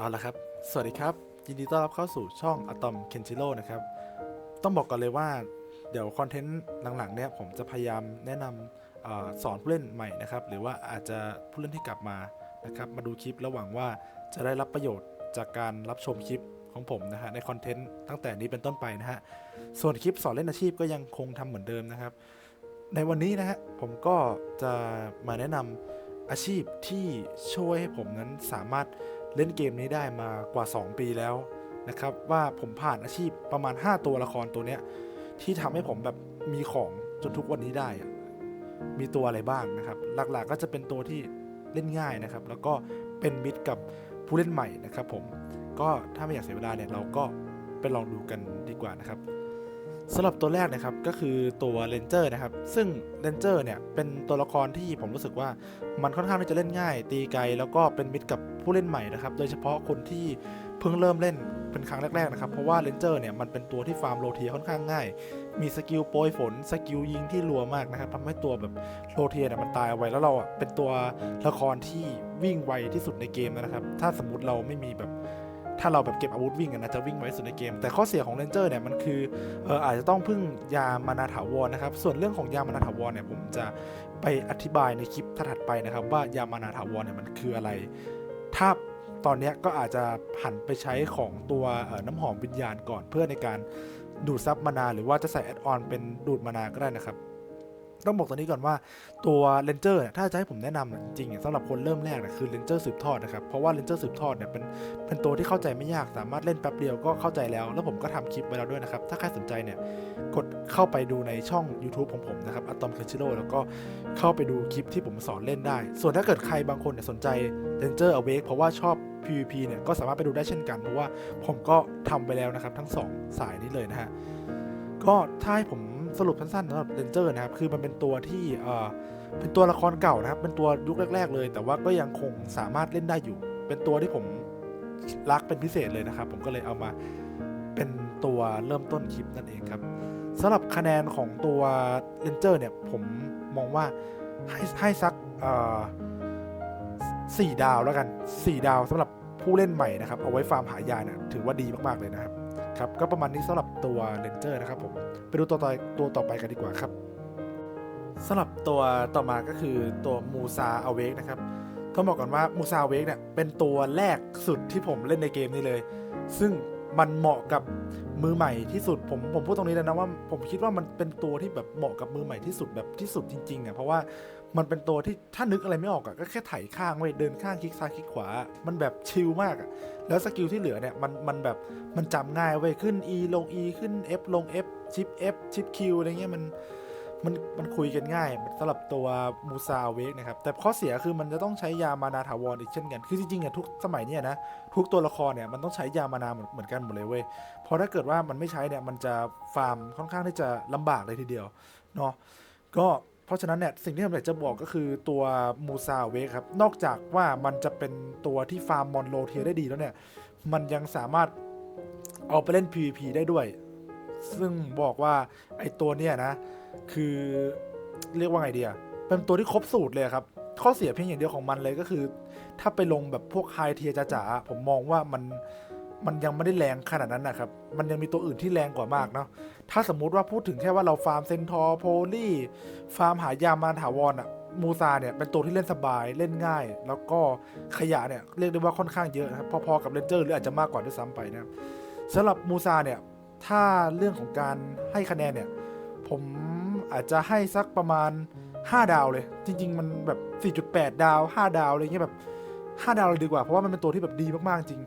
เอาละครับ สวัสดีครับ ยินดีต้อนรับเข้าสู่ช่องอะตอมเคนชิโร่นะครับ ต้องบอกก่อนเลยว่า เดี๋ยวคอนเทนต์หลังๆเนี่ยผมจะพยายามแนะนำเออสอนผู้เล่นใหม่นะครับ หรือว่าอาจจะผู้เล่นที่กลับมานะครับ มาดูคลิประหว่างว่าจะได้รับประโยชน์จากการรับชมคลิปของผมนะฮะในคอนเทนต์ตั้งแต่นี้เป็นต้นไปนะฮะ ส่วนคลิปสอนเล่นอาชีพก็ยังคงทำเหมือนเดิมนะครับ ในวันนี้นะฮะผมก็จะมาแนะนำอาชีพที่ช่วยให้ผมนั้นสามารถ เล่นเกมนี้ได้มากว่า 2 ปีแล้วนะครับ ว่าผมผ่านอาชีพประมาณ 5 ตัวละครตัวเนี้ยที่ทำให้ผมแบบมีของจนทุกวันนี้ได้มีตัวอะไรบ้างนะครับ หลักๆก็จะเป็นตัวที่เล่นง่ายนะครับ แล้วก็เป็นมิตรกับผู้เล่นใหม่นะครับผมก็ถ้าไม่อยากเสียเวลาเนี่ยเราก็ไปลองดูกันดีกว่านะครับ สำหรับตัวแรกนะครับก็คือตัวเลนเจอร์นะครับ ซึ่งเลนเจอร์เนี่ยเป็นตัวละครที่ผมรู้สึกว่ามันค่อนข้างที่จะเล่นง่าย ตีไกลแล้วก็เป็นมิตรกับผู้เล่นใหม่นะครับ โดยเฉพาะคนที่เพิ่งเริ่มเล่นเป็นครั้งแรกๆนะครับ เพราะว่าเลนเจอร์เนี่ยมันเป็นตัวที่ฟาร์มโรเทียค่อนข้างง่าย มีสกิลโปรยฝนสกิลยิงที่รัวมากนะครับทำให้ตัวแบบโรเทียเนี่ยมันตายไวแล้วเราเป็นตัวละครที่วิ่งไวที่สุดในเกมนะครับ ถ้าสมมติเราไม่มีแบบ ถ้าเราแบบเก็บอาวุธวิ่งกันนะจะวิ่งไวที่สุดในเกม แต่ข้อเสียของเรนเจอร์เนี่ยมันคือเอออาจจะต้องพึ่งยามานาถาวรนะครับ ส่วนเรื่องของยามานาถาวรเนี่ยผมจะไปอธิบายในคลิปถัดไปนะครับ ว่ายามานาถาวรเนี่ยมันคืออะไร ถ้าตอนนี้ก็อาจจะหันไปใช้ของตัวน้ำหอมวิญญาณก่อนเพื่อในการดูดซับมานาหรือว่าจะใส่แอดออนเป็นดูดมานาก็ได้นะครับ ต้องบอกตัวนี้ก่อนว่าตัวเลนเจอร์เนี่ยถ้าจะให้ผมแนะนำจริงๆเนี่ยสำหรับคนเริ่มแรกเนี่ยคือเลนเจอร์สืบทอดนะครับ เพราะว่าเลนเจอร์สืบทอดเนี่ยเป็นเป็นตัวที่เข้าใจไม่ยากสามารถเล่นแป๊บเดียวก็เข้าใจแล้ว แล้วผมก็ทำคลิปไว้แล้วด้วยนะครับ ถ้าใครสนใจเนี่ยกดเข้าไปดูในช่อง YouTube ของผมนะครับอะตอมเคนชิโร่แล้วก็เข้าไปดูคลิปที่ผมสอนเล่นได้ ส่วนถ้าเกิดใครบางคนเนี่ยสนใจ Danger Awake เพราะว่าชอบ PVP เนี่ยก็สามารถไปดูได้เช่นกัน เพราะว่าผมก็ทำไปแล้วนะครับทั้ง 2 สายนี้เลยนะฮะก็ถ้าให้ผม สรุปสั้นๆสำหรับ Danger นะครับ คือมันเป็นตัวที่เออเป็นตัวละครเก่านะครับ เป็นตัวยุคแรก ๆ เลย แต่ว่าก็ยังคงสามารถเล่นได้อยู่ เป็นตัวที่ผมรักเป็นพิเศษเลยนะครับ ผมก็เลยเอามาเป็นตัวเริ่มต้นคลิปนั่นเองครับสำหรับคะแนนของตัวเลนเจอร์เนี่ย ผมมองว่าให้ให้สักสี่ดาวแล้วกันสี่ดาวสำหรับผู้เล่นใหม่นะครับ เอาไว้ฟาร์มหายาเนี่ยถือว่าดีมาก ๆ เลยนะครับ ครับก็ประมาณนี้สำหรับตัวเลนเจอร์นะครับผมไปดูตัวต่อตัวต่อไปกันดีกว่าครับสำหรับตัวต่อมาก็คือตัวมูซาอเวกนะครับต้องบอกก่อนว่ามูซาเวกเนี่ยเป็นตัวแรกสุดที่ผมเล่นในเกมนี้เลย ซึ่งมันเหมาะกับมือใหม่ที่สุดผมผมพูดตรงนี้เลยนะว่าผมคิดว่ามันเป็นตัวที่แบบเหมาะกับมือใหม่ที่สุดแบบที่สุดจริงๆอะเพราะว่า มันเป็นตัวที่ถ้านึกอะไรไม่ออกอะก็แค่ไถข้างไว้ยเดินข้างคลิกซ้ายคลิกขวา มันแบบชิลมากอะแล้วสกิลที่เหลือเนี่ยมันมันแบบมันจำง่ายเว้ยขึ้น E ลง E ขึ้น F ลง F ชิป F ชิป Q อะไรเงี้ยมันมันมันคุยกันง่ายสำหรับตัวมูซาเวกนะครับ แต่ข้อเสียคือมันจะต้องใช้ยามานาถาวรอีกเช่นกัน คือจริงๆเนี่ยทุกสมัยเนี่ยนะ ทุกตัวละครเนี่ยมันต้องใช้ยามานาเหมือนกันหมดเลยเว้ยเพราะถ้าเกิดว่ามันไม่ใช้เนี่ยมันจะฟาร์มค่อนข้างที่จะลำบากเลยทีเดียวเนาะก็ เพราะฉะนั้นเนี่ยสิ่งที่ผมอยากจะบอกก็คือตัวมูซาเวกครับ นอกจากว่ามันจะเป็นตัวที่ฟาร์มมอนโลเทียได้ดีแล้วเนี่ย มันยังสามารถเอาไปเล่น PVP ได้ด้วย ซึ่งบอกว่าไอตัวเนี่ยนะ คือเรียกว่าไงเดีอะเป็นตัวที่ครบสูตรเลยครับ ข้อเสียเพียงอย่างเดียวของมันเลยก็คือ ถ้าไปลงแบบพวกไฮเทียจ๋าๆผมมองว่ามัน มันยังไม่ได้แรงขนาดนั้นนะครับ มันยังมีตัวอื่นที่แรงกว่ามากเนาะ ถ้าสมมุติว่าพูดถึงแค่ว่าเราฟาร์มเซนทอร์โพลีฟาร์มหายามาถาวรอะมูซาเนี่ยเป็นตัวที่เล่นสบายเล่นง่าย แล้วก็ขยะเนี่ยเรียกได้ว่าค่อนข้างเยอะนะครับพอๆกับเลนเจอร์หรืออาจจะมากกว่าด้วยซ้ำไปนะครับสำหรับมูซาเนี่ยถ้าเรื่องของการให้คะแนนเนี่ยผมอาจจะให้สักประมาณ 5 ดาวเลย จริง ๆ มันแบบ 4.8 ดาว 5 ดาวอะไรเงี้ยแบบ 5 ดาวเลยดีกว่า เพราะว่ามันเป็นตัวที่แบบดีมากๆจริง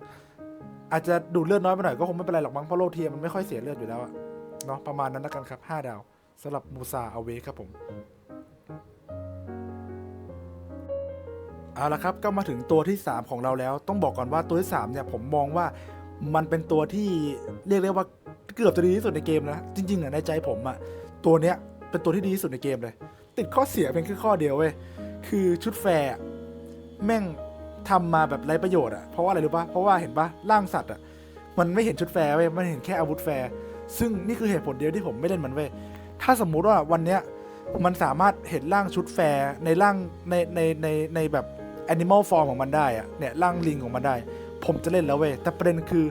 อาจจะดูดเลือดน้อยไปหน่อยก็คงไม่เป็นไรหรอกมั้งเพราะโลเทียมันไม่ค่อยเสียเลือดอยู่แล้วอะเนาะประมาณนั้นแล้วกันครับ 5 ดาวสำหรับมูซาเอาเวครับผมเอาละครับก็มาถึงตัวที่ 3 ของเราแล้ว ต้องบอกก่อนว่าตัวที่3เนี่ยผมมองว่ามันเป็นตัวที่เรียกได้ว่าเกือบจะดีที่สุดในเกมนะจริงๆอะในใจผมอะตัวเนี้ยเป็นตัวที่ดีที่สุดในเกมเลย ติดข้อเสียเพียงแค่ข้อเดียวเว้ยคือชุดแฟร์แม่ง ทำมาแบบไร้ประโยชน์อะเพราะว่าอะไรรู้ปะเพราะว่าเห็นปะร่างสัตว์อะมันไม่เห็นชุดแฟร์เว้ยมันเห็นแค่อาวุธแฟร์ซึ่งนี่คือเหตุผลเดียวที่ผมไม่เล่นมันเว้ยถ้าสมมุติว่าวันเนี้ยมันสามารถเห็นร่างชุดแฟร์ในร่างในในในในแบบแอนิมอลฟอร์มของมันได้อะเนี่ยร่างลิงของมันได้ ผมจะเล่นแล้วเว้ยแต่ประเด็นคือ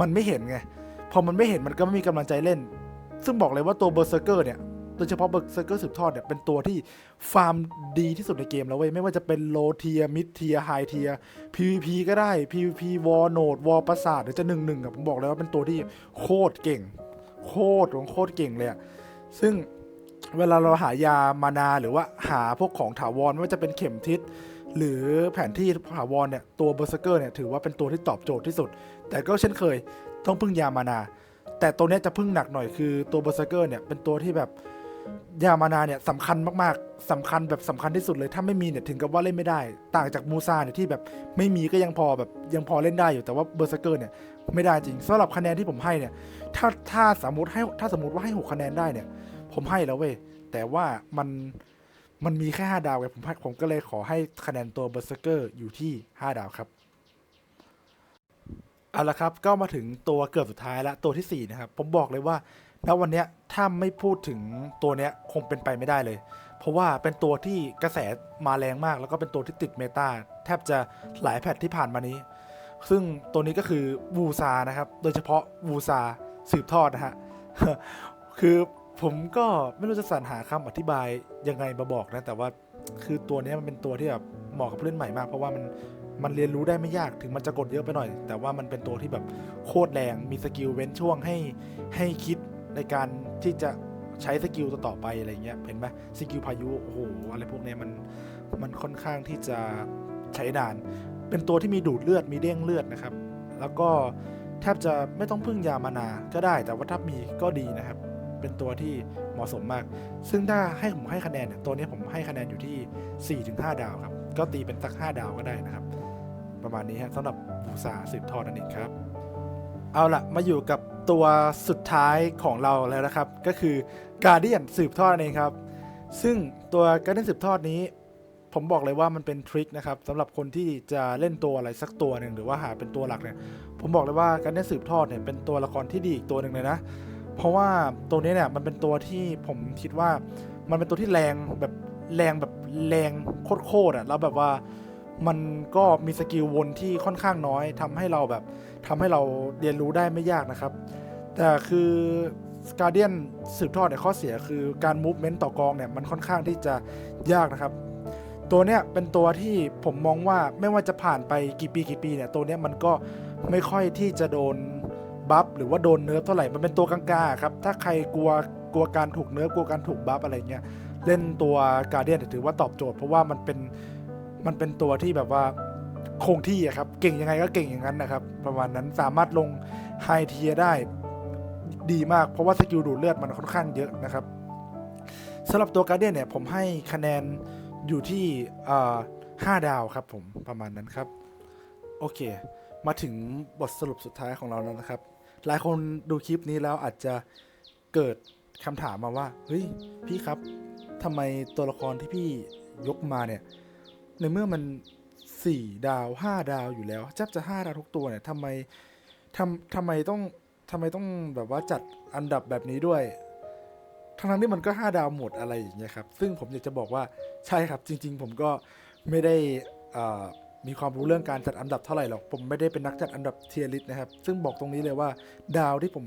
มันไม่เห็นไงพอมันไม่เห็นมันก็ไม่มีกำลังใจเล่น ซึ่งบอกเลยว่าตัวเบอร์เซอร์เกอร์เนี่ย โดยเฉพาะเบอร์เซอร์เกอร์สืบทอดเนี่ยเป็นตัวที่ฟาร์มดีที่สุดในเกมแล้วเว้ย ไม่ว่าจะเป็นโลเทียมิดเทียไฮเทีย PVP ก็ได้ PVP วอลโนดวอลประสาทหรือจะหนึ่งหนึ่งอะผมบอกเลยว่าเป็นตัวที่โคตรเก่ง โคตรของโคตรเก่งเลยอะซึ่งเวลาเราหายามานาหรือว่าหาพวกของถาวรไม่ว่าจะเป็นเข็มทิศหรือแผนที่ถาวรเนี่ยตัวเบอร์เซอร์เกอร์เนี่ยถือว่าเป็นตัวที่ตอบโจทย์ที่สุด แต่ก็เช่นเคยต้องพึ่งยามานา แต่ตัวนี้จะพึ่งหนักหน่อยคือตัวเบอร์เซอร์เกอร์เนี่ยเป็นตัวที่แบบ ยามานาเนี่ยสำคัญมากๆสำคัญแบบสำคัญที่สุดเลย ถ้าไม่มีเนี่ยถึงกับว่าเล่นไม่ได้ ต่างจากมูซาเนี่ยที่แบบไม่มีก็ยังพอแบบยังพอเล่นได้อยู่แต่ว่าเบอร์เซเกอร์เนี่ยไม่ได้จริงสำหรับคะแนนที่ผมให้เนี่ยถ้าถ้าสมมติให้ถ้าสมมติว่าให้หกคะแนนได้เนี่ย ผมให้แล้วเว้ยแต่ว่ามันมันมีแค่ห้าดาวไงผมผมก็เลยขอให้คะแนนตัวเบอร์เซเกอร์อยู่ที่ห้าดาวครับ เอาละครับก็มาถึงตัวเกือบสุดท้ายแล้วตัวที่ 4 นะครับ ผมบอกเลยว่าณวันนี้ถ้าไม่พูดถึงตัวเนี้ยคงเป็นไปไม่ได้เลย เพราะว่าเป็นตัวที่กระแสมาแรงมาก แล้วก็เป็นตัวที่ติดเมตาแทบจะหลายแพทที่ผ่านมานี้ ซึ่งตัวนี้ก็คือวูซานะครับ โดยเฉพาะวูซาสืบทอดนะฮะคือผมก็ไม่รู้จะสรรหาคำอธิบายยังไงมาบอกนะ แต่ว่าคือตัวนี้มันเป็นตัวที่แบบเหมาะกับผู้เล่นใหม่มาก เพราะว่ามัน มันเรียนรู้ได้ไม่ยากถึงมันจะกดเยอะไปหน่อย แต่ว่ามันเป็นตัวที่แบบโคตรแรงมีสกิลเว้นช่วงให้ให้คิดในการที่จะใช้สกิลต่อไปอะไรเงี้ยเห็นไหมสกิลพายุโอ้โหอะไรพวกเนี้ยมันมันค่อนข้างที่จะใช้นาน เป็นตัวที่มีดูดเลือดมีเด้งเลือดนะครับ แล้วก็แทบจะไม่ต้องพึ่งยามานาก็ได้ แต่ว่าถ้ามีก็ดีนะครับ เป็นตัวที่เหมาะสมมาก ซึ่งถ้าให้ผมให้คะแนนเนี่ยตัวนี้ผมให้คะแนนอยู่ที่ 4-5 ดาวครับ ก็ตีเป็นสัก 5 ดาวก็ได้นะครับ ประมาณนี้ฮะสำหรับบูซาสืบทอดนั่นเองครับ เอาละมาอยู่กับตัวสุดท้ายของเราแล้วนะครับ ก็คือการเดียนสืบทอดนั่นเองครับ ซึ่งตัวการเดียนสืบทอดนี้ ผมบอกเลยว่ามันเป็นทริคนะครับสำหรับคนที่จะเล่นตัวอะไรสักตัวหนึ่งหรือว่าหาเป็นตัวหลักเนี่ยผมบอกเลยว่าการเล่นสืบทอดเนี่ยเป็นตัวละครที่ดีอีกตัวหนึ่งเลยนะเพราะว่าตัวนี้เนี่ยมันเป็นตัวที่ผมคิดว่ามันเป็นตัวที่แรงแบบแรงแบบแรงโคตรๆอะแล้วแบบว่า มันก็มีสกิลวนที่ค่อนข้างน้อยทำให้เราแบบทำให้เราเรียนรู้ได้ไม่ยากนะครับ แต่คือการเดียนสืบทอดเนี่ยข้อเสียคือการมูฟเมนต์ต่อกองเนี่ยมันค่อนข้างที่จะยากนะครับ ตัวเนี้ยเป็นตัวที่ผมมองว่าไม่ว่าจะผ่านไปกี่ปีกี่ปีเนี่ยตัวเนี้ยมันก็ไม่ค่อยที่จะโดนบัฟหรือว่าโดนเนิร์ฟเท่าไหร่ มันเป็นตัวกลางๆครับถ้าใครกลัวกลัวการถูกเนิร์ฟกลัวการถูกบัฟอะไรเงี้ยเล่นตัวการเดียนถือว่าตอบโจทย์เพราะว่ามันเป็น มันเป็นตัวที่แบบว่าคงที่อะครับ เก่งยังไงก็เก่งอย่างนั้นนะครับ ประมาณนั้นสามารถลงไฮเทียได้ดีมากเพราะว่าสกิลดูดเลือดมันค่อนข้างเยอะนะครับสำหรับตัวการเดียนเนี่ยผมให้คะแนนอยู่ที่ห้าดาวครับผมประมาณนั้นครับ โอเค มาถึงบทสรุปสุดท้ายของเราแล้วนะครับ หลายคนดูคลิปนี้แล้วอาจจะเกิดคำถามมาว่า เฮ้ย พี่ครับทำไมตัวละครที่พี่ยกมาเนี่ย ในเมื่อมัน4ดาว5ดาวอยู่แล้วจับจะ5ดาวทุกตัวเนี่ยทำไมทำทำไมต้องทำไมต้องแบบว่าจัดอันดับแบบนี้ด้วย ทั้งๆที่มันก็5ดาวหมดอะไรอย่างเงี้ยครับ ซึ่งผมอยากจะบอกว่าใช่ครับจริง ๆ ผมก็ไม่ได้มีความรู้เรื่องการจัดอันดับเท่าไหร่หรอกผมไม่ได้เป็นนักจัดอันดับเทียริสนะครับ ซึ่งบอกตรงนี้เลยว่าดาวที่ผม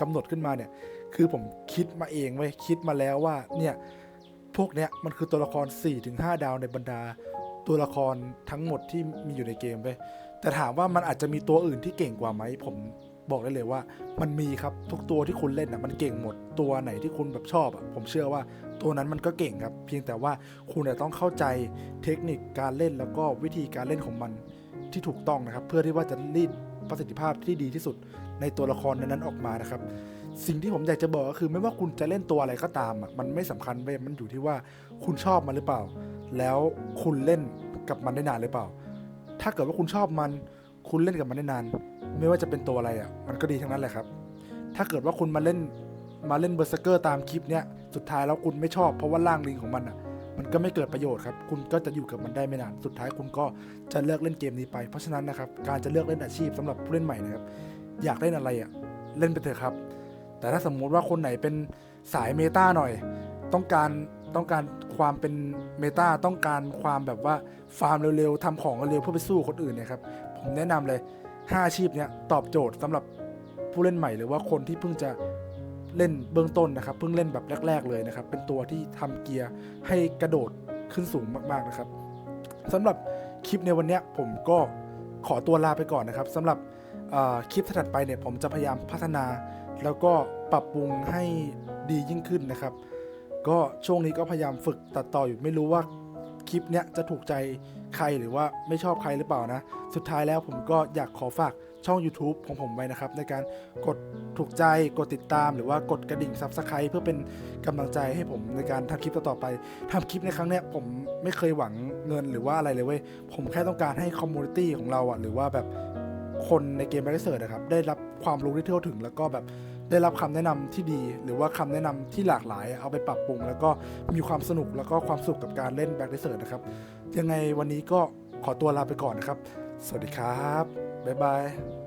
กำหนดขึ้นมาเนี่ย คือผมคิดมาเองไว้คิดมาแล้วว่าเนี่ย พวกเนี้ยมันคือตัวละคร 4-5 ดาวในบรรดา ตัวละครทั้งหมดที่มีอยู่ในเกมไปแต่ถามว่ามันอาจจะมีตัวอื่นที่เก่งกว่าไหมผมบอกได้เลยว่า มันมีครับทุกตัวที่คุณเล่นอะมันเก่งหมดตัวไหนที่คุณแบบชอบอะผมเชื่อว่าตัวนั้นมันก็เก่งครับ เพียงแต่ว่าคุณจะต้องเข้าใจเทคนิคการเล่นแล้วก็วิธีการเล่นของมันที่ถูกต้องนะครับ เพื่อที่ว่าจะรีดประสิทธิภาพที่ดีที่สุด ในตัวละครนั้นๆออกมานะครับ สิ่งที่ผมอยากจะบอกก็คือไม่ว่าคุณจะเล่นตัวอะไรก็ตามอะมันไม่สำคัญเว้ยมันอยู่ที่ว่าคุณชอบมันหรือเปล่า แล้วคุณเล่นกับมันได้นานหรือเปล่า ถ้าเกิดว่าคุณชอบมัน คุณเล่นกับมันได้นาน ไม่ว่าจะเป็นตัวอะไรอะมันก็ดีทั้งนั้นแหละครับ ถ้าเกิดว่าคุณมาเล่นมาเล่นเบอร์เซเกอร์ตามคลิปเนี้ยสุดท้ายแล้วคุณไม่ชอบเพราะว่าร่างลิงของมันอะมันก็ไม่เกิดประโยชน์ครับ คุณก็จะอยู่กับมันได้ไม่นาน สุดท้ายคุณก็จะเลิกเล่นเกมนี้ไป เพราะฉะนั้นนะครับ การจะเลือกเล่นอาชีพสำหรับผู้เล่นใหม่นะครับ อยากเล่นอะไรอะเล่นไปเถอะครับ แต่ถ้าสมมุติว่าคนไหนเป็นสายเมตาหน่อย ต้องการต้องการความเป็นเมตาต้องการความแบบว่าฟาร์มเร็วๆทำของเร็วๆเพื่อไปสู้คนอื่นเนี่ยครับผมแนะนำเลย 5 อาชีพเนี้ยตอบโจทย์สำหรับผู้เล่นใหม่หรือว่าคนที่เพิ่งจะเล่นเบื้องต้นนะครับ เพิ่งเล่นแบบแรก ๆ เลยนะครับ เป็นตัวที่ทำเกียร์ให้กระโดดขึ้นสูงมากๆนะครับสำหรับคลิปในวันเนี้ยผมก็ขอตัวลาไปก่อนนะครับสำหรับ คลิปถัดไปเนี่ยผมจะพยายามพัฒนา แล้วก็ปรับปรุงให้ดียิ่งขึ้นนะครับ ก็ช่วงนี้ก็พยายามฝึกตัดต่ออยู่ไม่รู้ว่าคลิปเนี้ยจะถูกใจใครหรือว่าไม่ชอบใครหรือเปล่านะ สุดท้ายแล้วผมก็อยากขอฝากช่อง YouTube ของผมไว้นะครับ ในการกดถูกใจกดติดตามหรือว่ากดกระดิ่ง Subscribe เพื่อเป็นกำลังใจให้ผมในการทำคลิปต่อๆไปทำคลิปในครั้งเนี้ยผมไม่เคยหวังเงินหรือว่าอะไรเลยเว้ยผมแค่ต้องการให้คอมมูนิตี้ของเราอะหรือว่าแบบ คนในเกมแบ r เซอร์นะครับได้รับความรู้ที่เท่าถึง แล้วก็แบบได้รับคำแนะนำที่ดี หรือว่าคำแนะนำที่หลากหลาย เอาไปปรับปรุง แล้วก็มีความสนุกแล้วก็ความสุขกับการเล่นแบ็กเ s อร์นะครับยังไงวันนี้ก็ขอตัวลาไปก่อนนะครับ สวัสดีครับบ๊ายบาย